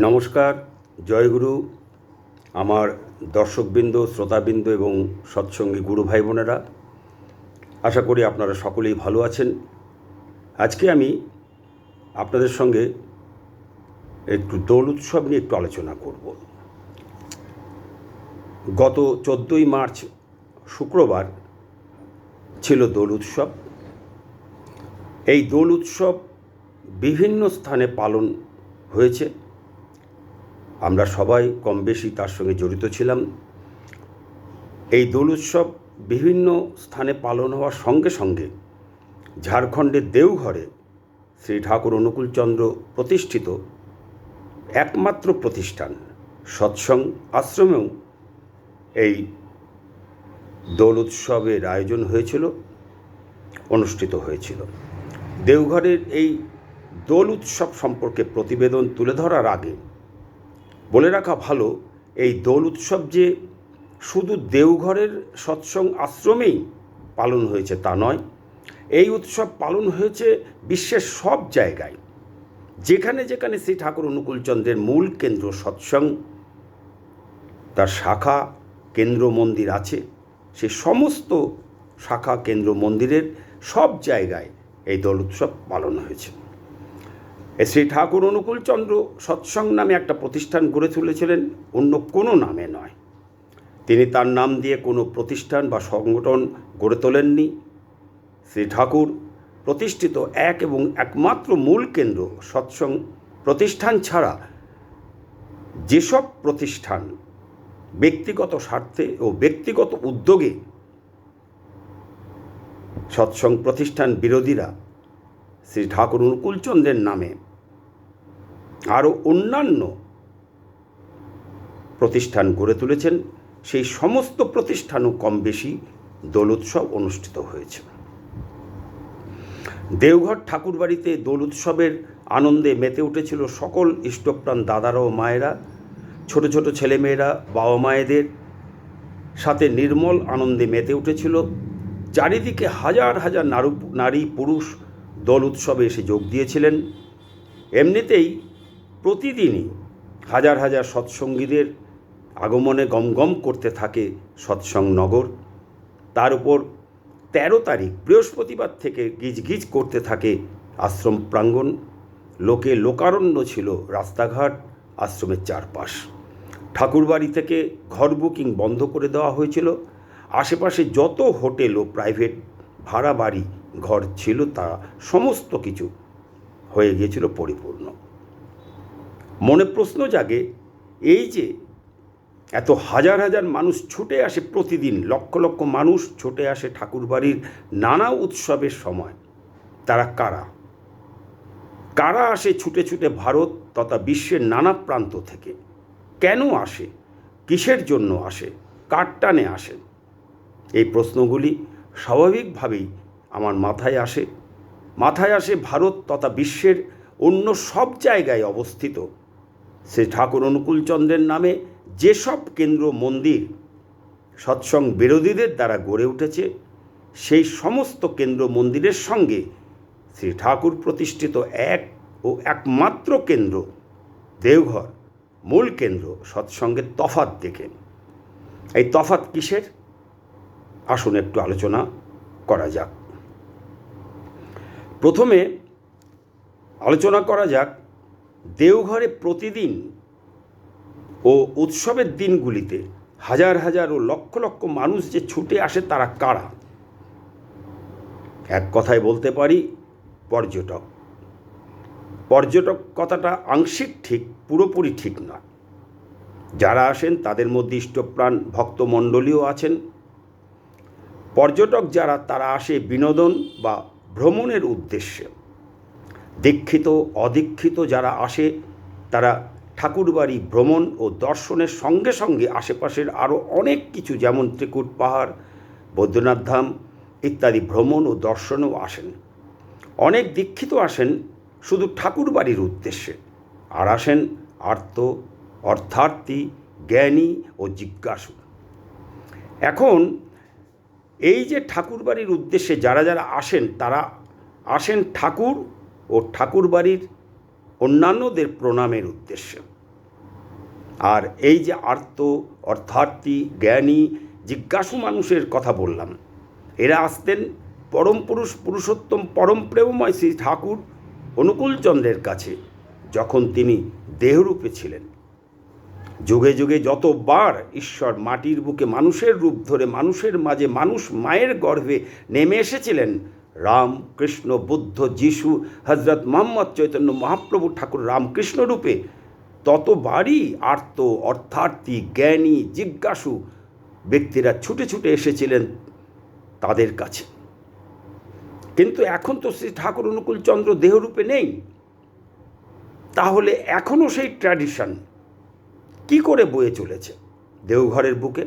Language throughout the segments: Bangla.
নমস্কার জয়গুরু আমার দর্শকবৃন্দ, শ্রোতাবৃন্দ এবং সৎসঙ্গী গুরু ভাই বোনেরা, আশা করি আপনারা সকলেই ভালো আছেন। আজকে আমি আপনাদের সঙ্গে একটু দোল উৎসব নিয়ে একটু আলোচনা করব। গত চোদ্দোই মার্চ শুক্রবার ছিল দোল উৎসব। এই দোল উৎসব বিভিন্ন স্থানে পালন হয়েছে। আমরা সবাই কম বেশি তার সঙ্গে জড়িত ছিলাম। এই দোল উৎসব বিভিন্ন স্থানে পালন হওয়ার সঙ্গে সঙ্গে ঝাড়খণ্ডের দেওঘরে শ্রী ঠাকুর অনুকূলচন্দ্র প্রতিষ্ঠিত একমাত্র প্রতিষ্ঠান সৎসং আশ্রমেও এই দোল উৎসবের আয়োজন হয়েছিল, অনুষ্ঠিত হয়েছিল। দেওঘরের এই দোল উৎসব সম্পর্কে প্রতিবেদন তুলে ধরার আগে বলে রাখা ভালো, এই দোল উৎসব যে শুধু দেওঘরের সৎসঙ্গ আশ্রমেই পালন হয়েছে তা নয়, এই উৎসব পালন হয়েছে বিশ্বের সব জায়গায়। যেখানে যেখানে শ্রী ঠাকুর অনুকূলচন্দ্রের মূল কেন্দ্র সৎসং, তার শাখা কেন্দ্র মন্দির আছে, সে সমস্ত শাখা কেন্দ্র মন্দিরের সব জায়গায় এই দোল উৎসব পালন হয়েছে। শ্রী ঠাকুর অনুকূলচন্দ্র সৎসং নামে একটা প্রতিষ্ঠান গড়ে তুলেছিলেন, অন্য কোনো নামে নয়। তিনি তার নাম দিয়ে কোনো প্রতিষ্ঠান বা সংগঠন গড়ে তোলেননি। শ্রী ঠাকুর প্রতিষ্ঠিত এক এবং একমাত্র মূল কেন্দ্র সৎসং প্রতিষ্ঠান ছাড়া যেসব প্রতিষ্ঠান ব্যক্তিগত স্বার্থে ও ব্যক্তিগত উদ্যোগে সৎসং প্রতিষ্ঠান বিরোধীরা শ্রী ঠাকুর অনুকূলচন্দ্রের নামে আরও অন্যান্য প্রতিষ্ঠান গড়ে তুলেছেন। সেই সমস্ত প্রতিষ্ঠানও কম বেশি দোল উৎসব অনুষ্ঠিত হয়েছে। দেওঘর ঠাকুরবাড়িতে দোল উৎসবের আনন্দে মেতে উঠেছিল সকল ইষ্টপ্রাণ দাদারা ও মায়েরা, ছোট ছোট ছেলেমেয়েরা, বাবা মায়েদের সাথে নির্মল আনন্দে মেতে উঠেছিল। চারিদিকে হাজার হাজার নারু, নারী, পুরুষ দোল উৎসবে এসে যোগ দিয়েছিলেন। এমনিতেই প্রতিদিনই হাজার হাজার সৎসঙ্গীদের আগমনে গমগম করতে থাকে সৎসঙ্গ নগর। তার উপর তেরো তারিখ বৃহস্পতিবার থেকে গিজগিজ করতে থাকে আশ্রম প্রাঙ্গণ। লোকে লোকারণ্য ছিল রাস্তাঘাট, আশ্রমের চারপাশ। ঠাকুরবাড়ি থেকে ঘর বুকিং বন্ধ করে দেওয়া হয়েছিল। আশেপাশে যত হোটেল ও প্রাইভেট ভাড়া বাড়ি ঘর ছিল তা সমস্ত কিছু হয়ে গিয়েছিল পরিপূর্ণ। মনে প্রশ্ন জাগে, এই যে এত হাজার হাজার মানুষ ছুটে আসে প্রতিদিন, লক্ষ লক্ষ মানুষ ছুটে আসে ঠাকুরবাড়ির নানা উৎসবের সময়, তারা কারা? কারা আসে ছুটে ছুটে ভারত তথা বিশ্বের নানা প্রান্ত থেকে? কেন আসে? কিসের জন্য আসে? কার টানে আসে? এই প্রশ্নগুলি স্বাভাবিকভাবেই আমার মাথায় আসে। মাথায় আসে ভারত তথা বিশ্বের অন্য সব জায়গায় অবস্থিত। শ্রী ঠাকুর অনুকূলচন্দ্রের নামে যেসব কেন্দ্র মন্দির সৎসঙ্গ বিরোধীদের দ্বারা গড়ে উঠেছে, সেই সমস্ত কেন্দ্র মন্দিরের সঙ্গে শ্রী ঠাকুর প্রতিষ্ঠিত এক ও একমাত্র কেন্দ্র, দেওঘর, মূল কেন্দ্র সৎসঙ্গের তফাত দেখেন এই তফাত কিসের? আসুন একটু আলোচনা করা যাক। প্রথমে আলোচনা করা যাক দেওঘরে প্রতিদিন ও উৎসবের দিনগুলিতে হাজার হাজার ও লক্ষ লক্ষ মানুষ যে ছুটে আসে তারা কারা? এক কথায় বলতে পারি, পর্যটক। পর্যটক কথাটা আংশিক ঠিক, পুরোপুরি ঠিক নয়। যারা আসেন তাদের মধ্যে ইষ্টপ্রাণ ভক্তমণ্ডলীও আছেন। পর্যটক যারা, তারা আসে বিনোদন বা ভ্রমণের উদ্দেশ্যে। দীক্ষিত, অদীক্ষিত যারা আসে, তারা ঠাকুরবাড়ি ভ্রমণ ও দর্শনের সঙ্গে সঙ্গে আশেপাশের আরও অনেক কিছু, যেমন ত্রিকুট পাহাড়, বৈদ্যনাথ ধাম ইত্যাদি ভ্রমণ ও দর্শনেও আসেন। অনেক দীক্ষিত আসেন শুধু ঠাকুরবাড়ির উদ্দেশ্যে। আর আসেন আর্ত, অর্থার্থী, জ্ঞানী ও জিজ্ঞাসু। এখন এই যে ঠাকুরবাড়ির উদ্দেশ্যে যারা যারা আসেন, তারা আসেন ঠাকুর ও ঠাকুরবাড়ির অন্যান্যদের প্রণামের উদ্দেশ্যে। আর এই যে আর্ত, অর্থার্থী, জ্ঞানী, জিজ্ঞাসু মানুষের কথা বললাম, এরা আসতেন পরম পুরুষ, পুরুষোত্তম পরম প্রেমময় শ্রী ঠাকুর অনুকূলচন্দ্রের কাছে, যখন তিনি দেহরূপে ছিলেন। যুগে যুগে যতবার ঈশ্বর মাটির বুকে মানুষের রূপ ধরে মানুষের মাঝে মানুষ মায়ের গর্ভে নেমে এসেছিলেন রাম কৃষ্ণ বুদ্ধ যিশু হজরত মোহাম্মদ চৈতন্য মহাপ্রভু ঠাকুর রামকৃষ্ণ রূপে ততবারই আর্ত, অর্থার্থী, জ্ঞানী, জিজ্ঞাসু ব্যক্তিরা ছুটে ছুটে এসেছিলেন তাদের কাছে। কিন্তু এখন তো শ্রী ঠাকুর অনুকূলচন্দ্র দেহরূপে নেই। তাহলে এখনও সেই ট্র্যাডিশন কি করে বয়ে চলেছে দেওঘরের বুকে?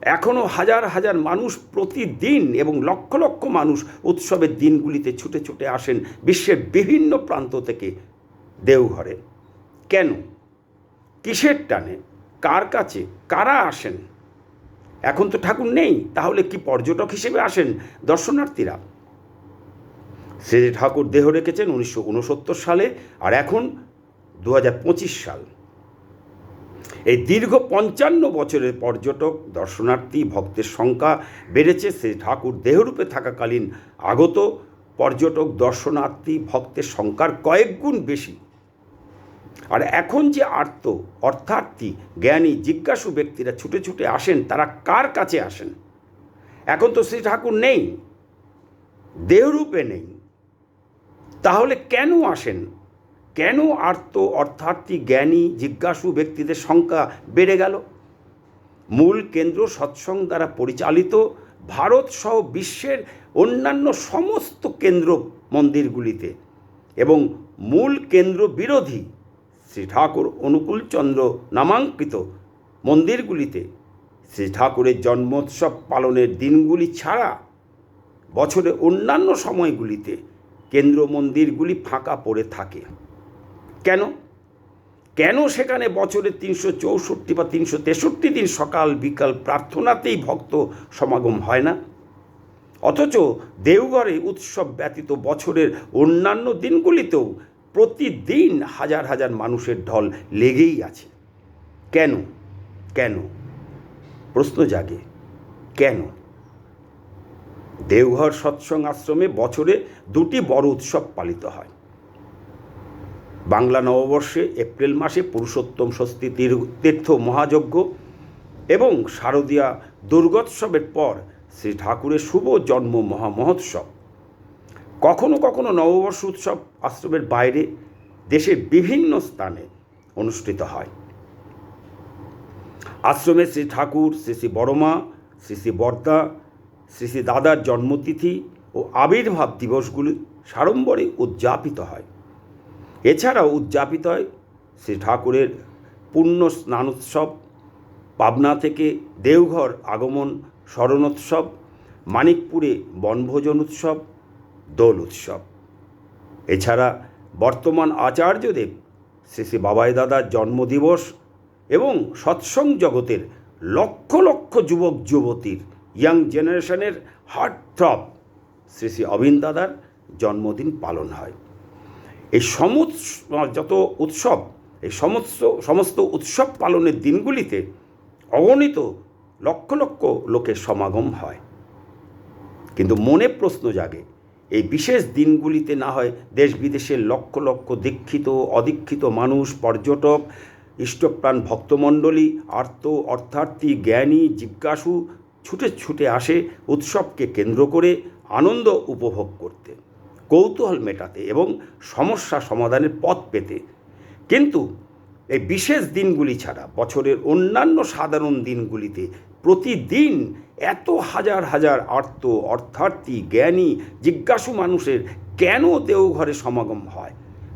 এখনও হাজার হাজার মানুষ প্রতিদিন এবং লক্ষ লক্ষ মানুষ উৎসবের দিনগুলিতে ছুটে ছুটে আসেন বিশ্বের বিভিন্ন প্রান্ত থেকে দেওঘরে। কেন? কিসের টানে? কার কাছে? কারা আসেন? এখন তো ঠাকুর নেই, তাহলে কি পর্যটক হিসেবে আসেন দর্শনার্থীরা? শ্রী ঠাকুর দেহ রেখেছেন উনিশশো উনসত্তর সালে আর এখন দু হাজার পঁচিশ সাল। দীর্ঘ পঞ্চান্ন বছরের পর্যটক, দর্শনার্থী, ভক্তের সংখ্যা বেড়েছে। শ্রী ঠাকুর দেহরূপে থাকাকালীন আগত পর্যটক, দর্শনার্থী, ভক্তের সংখ্যার কয়েক গুণ বেশি। আর এখন যে আর্ত অর্থার্থী জ্ঞানী, জিজ্ঞাসু ব্যক্তিরা ছুটে ছুটে আসেন, তারা কার কাছে আসেন? এখন তো শ্রী ঠাকুর নেই, দেহরূপে নেই। তাহলে কেন আসেন? কেন আর্ত অর্থার্থী জ্ঞানী জিজ্ঞাসু ব্যক্তিদের সংখ্যা বেড়ে গেল? মূল কেন্দ্র সৎসং দ্বারা পরিচালিত ভারত সহ বিশ্বের অন্যান্য সমস্ত কেন্দ্র মন্দিরগুলিতে এবং মূল কেন্দ্র বিরোধী শ্রী ঠাকুর অনুকূলচন্দ্র নামাঙ্কিত মন্দিরগুলিতে শ্রী ঠাকুরের জন্মোৎসব পালনের দিনগুলি ছাড়া বছরের অন্যান্য সময়গুলিতে কেন্দ্র মন্দিরগুলি ফাঁকা পড়ে থাকে। কেন? কেন সেখানে বছরে তিনশো চৌষট্টি বা তিনশো তেষট্টি দিন সকাল, বিকাল প্রার্থনাতেই ভক্ত সমাগম হয় না? অথচ দেওঘরে উৎসব ব্যতীত বছরের অন্যান্য দিনগুলিতেও প্রতিদিন হাজার হাজার মানুষের ঢল লেগেই আছে। কেন? কেন? প্রশ্ন জাগে। কেন? দেওঘর সৎসঙ্গ আশ্রমে বছরে দুটি বড় উৎসব পালিত হয়। বাংলা নববর্ষে এপ্রিল মাসে পুরুষোত্তম ষষ্ঠী তীর্থ মহাযজ্ঞ এবং শারদীয়া দুর্গোৎসবের পর শ্রী ঠাকুরের শুভ জন্ম মহামহোৎসব কখনো কখনো নববর্ষ উৎসব আশ্রমের বাইরে দেশের বিভিন্ন স্থানে অনুষ্ঠিত হয়। আশ্রমে শ্রী ঠাকুর, শ্রী শ্রী বড়মা, শ্রী শ্রী বর্দা, শ্রী শ্রী দাদার জন্মতিথি ও আবির্ভাব দিবসগুলি সাড়ম্বরে উদযাপিত হয়। এছাড়াও উদযাপিত হয় শ্রী ঠাকুরের পুণ্য স্নানোৎসব, পাবনা থেকে দেওঘর আগমন স্মরণোৎসব মানিকপুরে বনভোজন উৎসব, দোল উৎসব। এছাড়া বর্তমান আচার্যদেব শ্রী শ্রী বাবাই দাদার জন্মদিবস এবং সৎসং জগতের লক্ষ লক্ষ যুবক যুবতীর ইয়াং জেনারেশনের হার্ট থ্রব শ্রী শ্রী অবিন দাদার জন্মদিন পালন হয়। এই সমস্ত যত উৎসব, এই সমস্ত সমস্ত উৎসব পালনের দিনগুলিতে অগণিত লক্ষ লক্ষ লোকের সমাগম হয়। কিন্তু মনে প্রশ্ন জাগে, এই বিশেষ দিনগুলিতে না হয় দেশ বিদেশের লক্ষ লক্ষ দীক্ষিত, অদীক্ষিত মানুষ, পর্যটক, ইষ্টপ্রাণ ভক্তমণ্ডলী, আর্ত, অর্থার্থী, জ্ঞানী, জিজ্ঞাসু ছুটে ছুটে আসে উৎসবকে কেন্দ্র করে আনন্দ উপভোগ করতে। কৌতূহল মেটাতে এবং সমস্যা সমাধানের পথ পেতে। কিন্তু এই বিশেষ দিনগুলি ছাড়া বছরের অন্যান্য সাধারণ দিনগুলিতে প্রতিদিন এত হাজার হাজার আর্ত, অর্থার্থী, জ্ঞানী, জিজ্ঞাসু মানুষের কেন দেওঘরে সমাগম হয়,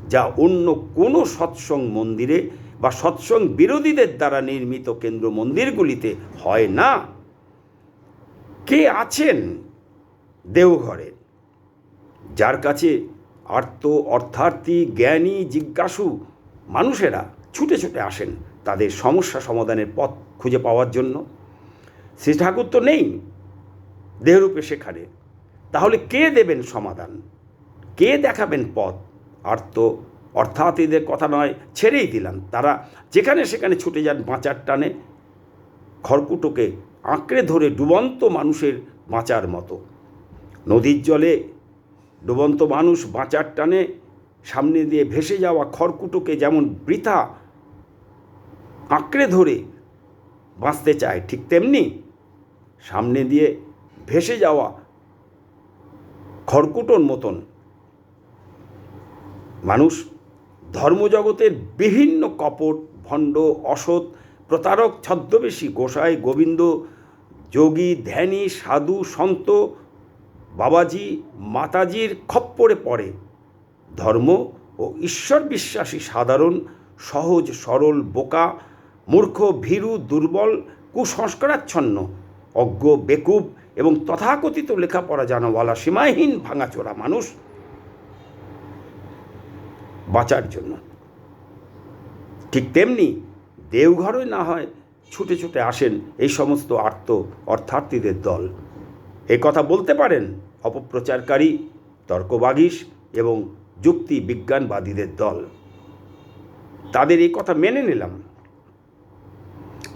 যা অন্য কোনো সৎসং মন্দিরে বা সৎসং বিরোধীদের দ্বারা নির্মিত কেন্দ্র মন্দিরগুলিতে হয় না। কে আছেন দেওঘরে যার কাছে আর্ত অর্থার্থী, জ্ঞানী, জিজ্ঞাসু মানুষেরা ছুটে ছুটে আসেন তাদের সমস্যা সমাধানের পথ খুঁজে পাওয়ার জন্য। শ্রী ঠাকুর তো নেই দেহরূপে সেখানে। তাহলে কে দেবেন সমাধান? কে দেখাবেন পথ? আর্ত অর্থাৎ এদের কথা নয়, ছেড়েই দিলাম। তারা যেখানে সেখানে ছুটে যান বাঁচার টানে। খড়কুটোকে আঁকড়ে ধরে ডুবন্ত মানুষের বাঁচার মতো। নদীর জলে ডুবন্ত মানুষ বাঁচার টানে সামনে দিয়ে ভেসে যাওয়া খড়কুটোকে যেমন বৃথা আঁকড়ে ধরে বাঁচতে চায়, ঠিক তেমনি সামনে দিয়ে ভেসে যাওয়া খড়কুটোর মতন মানুষ ধর্মজগতের বিভিন্ন কপট, ভণ্ড, অসৎ, প্রতারক, ছদ্মবেশী গোসাই, গোবিন্দ, যোগী, ধ্যানী, সাধু, সন্ত বাবাজি মাতাজির খপ্পরে পড়ে। ধর্ম ও ঈশ্বর বিশ্বাসী সাধারণ, সহজ, সরল, বোকা, মূর্খ, ভীরু, দুর্বল, কুসংস্কারাচ্ছন্ন, অজ্ঞ, বেকুব এবং তথাকথিত লেখাপড়া জানাওয়ালা, সীমাহীন ভাঙাচোরা মানুষ বাঁচার জন্য। ঠিক তেমনি দেওঘরে না হয় ছুটে ছুটে আসেন এই সমস্ত আর্ত অর্থার্থীদের দল। এ কথা বলতে পারেন অপপ্রচারকারী, তর্কবাগীশ এবং যুক্তি বিজ্ঞানবাদীদের দল। তাদের এই কথা মেনে নিলাম।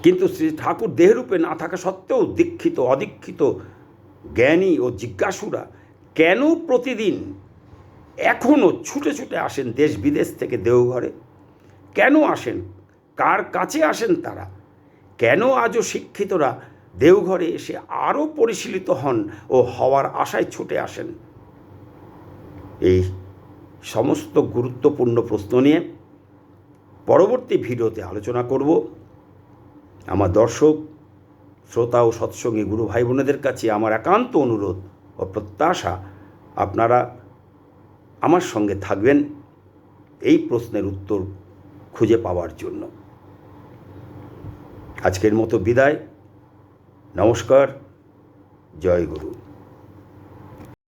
কিন্তু শ্রী ঠাকুর দেহরূপে না থাকা সত্ত্বেও দীক্ষিত, অদীক্ষিত জ্ঞানী ও জিজ্ঞাসুরা কেন প্রতিদিন এখনও ছুটে ছুটে আসেন দেশ বিদেশ থেকে দেওঘরে? কেন আসেন? কার কাছে আসেন তারা? কেন আজও শিক্ষিতরা দেওঘরে এসে আরও পরিশীলিত হন ও হওয়ার আশায় ছুটে আসেন। এই সমস্ত গুরুত্বপূর্ণ প্রশ্ন নিয়ে পরবর্তী ভিডিওতে আলোচনা করব। আমার দর্শক, শ্রোতা ও সৎসঙ্গী গুরু ভাই বোনেদের কাছে আমার একান্ত অনুরোধ ও প্রত্যাশা, আপনারা আমার সঙ্গে থাকবেন এই প্রশ্নের উত্তর খুঁজে পাওয়ার জন্য। আজকের মতো বিদায়। নমস্কার জয় গুরু।